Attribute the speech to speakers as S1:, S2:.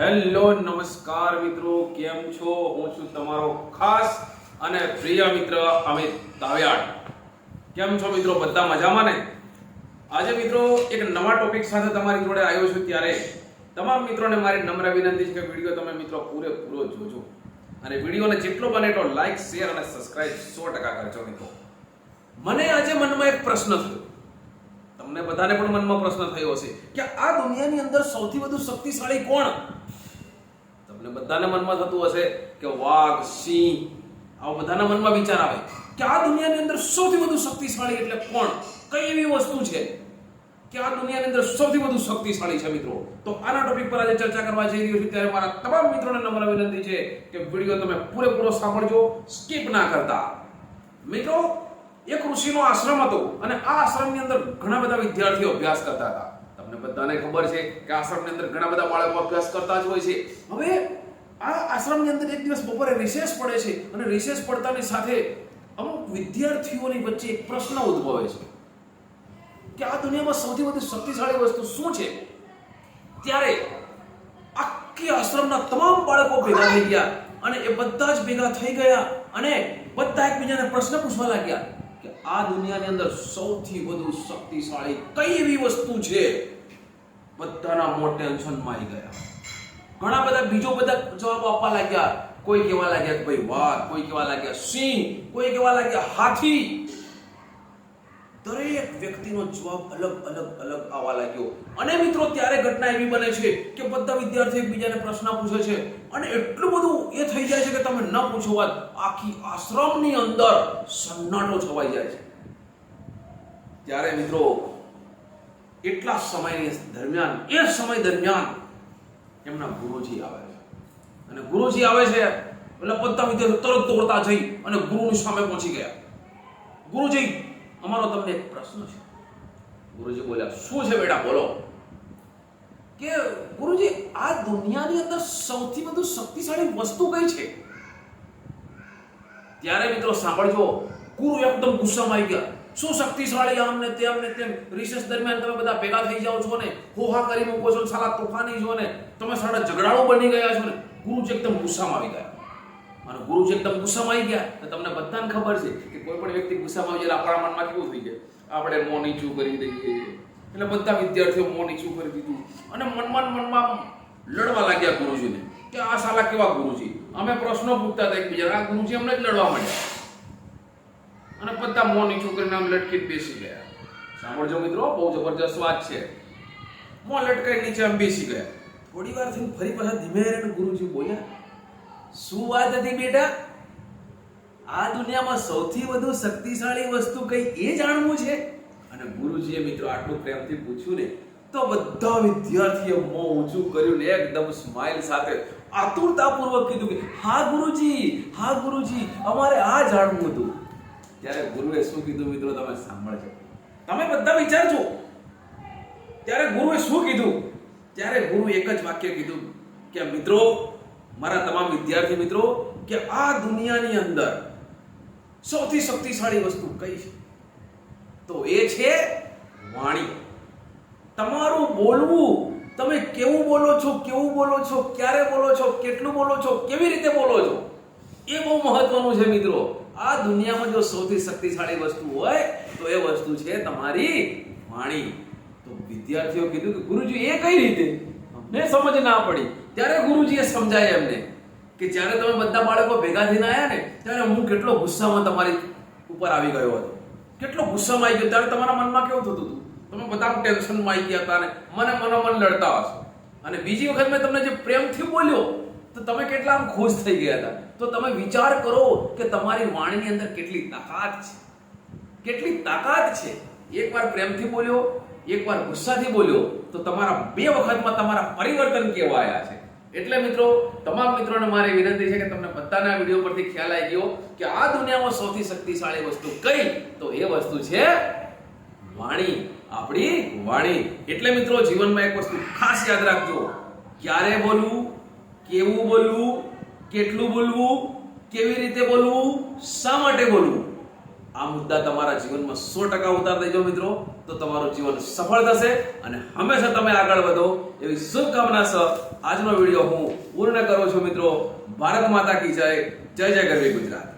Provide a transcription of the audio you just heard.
S1: Hello, નમસ્કાર મિત્રો, કેમ છો? હું છું તમારો ખાસ અને પ્રિય મિત્ર અમિત તાવ્યાડ કેમ છો મિત્રો? બધા મજામાં ને? આજે મિત્રો એક નવા ટોપિક સાથે તમારી જોડે આવ્યો છું ત્યારે તમામ મિત્રોને મારી નમ્ર વિનંતી છે કે વીડિયો તમે મિત્રો પૂરેપૂરો જોજો. અને વિડીયોને જેટલો બને એટલો લાઈક શેર અને સબસ્ક્રાઇબ સો ટકા કરજો મિત્રો. મને આજે મનમાં એક પ્રશ્ન થયો. તમને બધાને પણ મનમાં પ્રશ્ન થયો હશે કે આ દુનિયાની અંદર સૌથી વધુ શક્તિશાળી કોણ? તમને બધાને મનમાં થતું હશે કે વાઘ, સિંહ, આવા બધાના મનમાં વિચાર આવે કે આ દુનિયાની અંદર સૌથી વધુ શક્તિશાળી એટલે કોણ? કઈ એવી વસ્તુ છે કે આ દુનિયાની અંદર સૌથી વધુ શક્તિશાળી છે મિત્રો? તો આના ટોપિક પર આજે ચર્ચા કરવા જઈ રહ્યો છું. ત્યારે મારા તમામ મિત્રોને નમ્ર વિનંતી છે કે વીડિયો તમે પૂરેપૂરો સાંભળજો સ્કીપ ના કરતા. મિત્રો, એક ઋષિનો આશ્રમ હતો અને આ આશ્રમની અંદર ઘણા બધા વિદ્યાર્થીઓ અભ્યાસ કરતા હતા. તમને બધાને ખબર છે કે આશ્રમની અંદર ઘણા બધા બાળકો અભ્યાસ કરતા જ હોય છે. હવે આ આશ્રમની અંદર એક દિવસ બપોરે રિસેસ પડે છે અને રિસેસ પડતાની સાથે અમુક વિદ્યાર્થીઓની વચ્ચે એક પ્રશ્ન ઉદ્ભવે છે કે આ દુનિયામાં સૌથી વધુ શક્તિશાળી વસ્તુ શું છે? ત્યારે આખી આશ્રમના તમામ બાળકો ભેગા થઈ ગયા અને એ બધા જ ભેગા થઈ ગયા અને બધા એકબીજાને પ્રશ્ન પૂછવા લાગ્યા કે આ દુનિયાની અંદર સૌથી વધુ શક્તિશાળી કઈ એવી વસ્તુ છે? બધાના મોં ટેન્શનમાં આવી ગયા. ઘણા બધા, બીજો બધા જવાબ આપવા લાગ્યા. કોઈ કહેવા લાગ્યા કે ભાઈ વાઘ કોઈ કહેવા લાગ્યા, સિંહ, કોઈ કહેવા લાગ્યા, હાથી. દરેક વ્યક્તિનો જવાબ અલગ અલગ અલગ આવવા લાગ્યો. અને મિત્રો, ત્યારે ઘટના એવી બને છે કે બધા વિદ્યાર્થી એકબીજાને પ્રશ્ન પૂછે છે. અને એટલું બધું એ થઈ જાય છે કે તમે ન પૂછો વાત, આખી આશ્રમની અંદર સન્નાટો છવાઈ જાય છે. ત્યારે મિત્રો એટલા સમયની દરમિયાન, એ સમય દરમિયાન એમના ગુરુજી આવે છે. અને ગુરુજી આવે છે એટલે બધા વિદ્યાર્થીઓ તરત દોડતા જઈ અને ગુરુની સામે પહોંચી ગયા. ગુરુજી, અમારો તમને એક પ્રશ્ન છે. ગુરુજી બોલ્યા, શું છે બેટા? બોલો. કે ગુરુજી, આ દુનિયાની અંદર સૌથી વધુ શક્તિશાળી વસ્તુ કઈ છે? ત્યારે મિત્રો સાંભળજો, ગુરુ એકદમ ગુસ્સામાં આવી ગયા. શું શક્તિશાળી આમ ને તેમ ને તેમ રિસેસ દરમિયાન તમે બધા ભેગા થઈ જાઓ છો ને, હોહા કરી મૂકો છો સાલા તોફાની છો ને, તમે સાડા ઝઘડાળો બની ગયા છો ને ગુરુજી એકદમ ગુસ્સામાં આવી ગયા. અને ગુરુજી એકદમ ગુસ્સામાં આવી ગયા, તો તમને બધાને ખબર છે કે કોઈ પણ વ્યક્તિ ગુસ્સામાં આવી જાય આપણા મનમાં કેવું થઈ જાય? આપણે મોં નીચું કરી દઈએ. એટલે બધા વિદ્યાર્થીઓ મોં નીચું કરી દીધું. અને મનમાં મનમાં લડવા લાગ્યા ગુરુજીને કે આ સાલા કેવા ગુરુજી? અમે પ્રશ્નો પૂછતા હતા એકબીજા આ ગુરુજી અમને જ લડવા માંડ્યા. અને બધા મોની છોકરીના કરીને આમ લટકી બેસી ગયા. સાંભળજો મિત્રો, બહુ જબરજસ્ત વાત છે. મોં લટકાઈ નીચે આમ બેસી ગયા. થોડી વાર થઈને ફરી પાછા ધીમે રહીને ગુરુજી બોલ્યા, શું વાત હતી બેટા? આ દુનિયામાં સૌથી વધુ શક્તિશાળી વસ્તુ કઈ એ જાણવું છે? અને ગુરુજીએ મિત્રો આટલું પ્રેમથી પૂછ્યું ને, તો બધા વિદ્યાર્થીઓ મોં ઊંચું કર્યું ને એકદમ સ્માઇલ સાથે આતુરતાપૂર્વક કીધું કે, હા ગુરુજી હા ગુરુજી, અમારે આ જાણવું હતું. ત્યારે ગુરુએ શું કીધું મિત્રો તમે સાંભળજો. તમે બધા વિચારજો. ત્યારે ગુરુએ શું કીધું? ત્યારે ગુરુ એક જ વાક્ય કીધું કે, મિત્રો, મારા તમામ વિદ્યાર્થી મિત્રો, કે આ દુનિયાની અંદર સૌથી શક્તિશાળી વસ્તુ કઈ છે? તો એ છે વાણી. તમારું બોલવું, તમે કેવું બોલો છો, કેવું બોલો છો, ક્યારે બોલો છો, કેટલું બોલો છો, કેવી રીતે બોલો છો, એ બહુ મહત્વનું છે મિત્રો. આ દુનિયામાં જો સૌથી શક્તિશાળી વસ્તુ હોય, તો એ વસ્તુ છે તમારી વાણી. તો વિદ્યાર્થીઓ કીધું કે ગુરુજી, એ કઈ રીતે? અમને સમજ ના પડી. ત્યારે ગુરુજીએ સમજાય એમને કે જ્યારે તમે બધા બાળકો ભેગા થઈને આવ્યા ને, ત્યારે હું કેટલો ગુસ્સામાં તમારી ઉપર આવી ગયો હતો. કેટલો ગુસ્સામાં આવી ગયો. ત્યારે તમારા મનમાં કેવું થતું હતું? તમે બધા ટેન્શનમાં આવી ગયા હતા ને, મને મનોમન લડતા હશો. અને બીજી વખત મેં તમને જે પ્રેમથી બોલ્યો તો તમે કેટલા આમ ખુશ થઈ ગયા હતા? તો તમે વિચાર કરો કે તમારી વાણીની અંદર કેટલી તાકાત છે. કેટલી તાકાત છે. એકવાર પ્રેમથી બોલ્યો, એકવાર ગુસ્સાથી બોલ્યો, તો તમારા બે વખતમાં તમારા પરિવર્તન કેવા આવ્યા છે. એટલે મિત્રો, તમામ મિત્રોને મારી વિનંતી છે કે તમને બધાના વીડિયો પરથી ખ્યાલ આવી ગયો કે આ દુનિયામાં સૌથી શક્તિશાળી વસ્તુ કઈ? તો એ વસ્તુ છે વાણી. આપણી વાણી. એટલે મિત્રો, જીવનમાં એક વસ્તુ ખાસ યાદ રાખજો. ક્યારે બોલવું? કેવું બોલવું, કેટલું બોલવું, કેવી રીતે બોલવું, શા માટે બોલવું? આ મુદ્દા તમારા જીવનમાં સો ટકા ઉતાર દેજો મિત્રો, તો તમારું જીવન સફળ થશે અને હંમેશા તમે આગળ વધો એવી શુભકામના સહ આજનો વીડિયો હું પૂર્ણ કરું છું મિત્રો. ભારત માતા કી જય જય જય ગરવી ગુજરાત.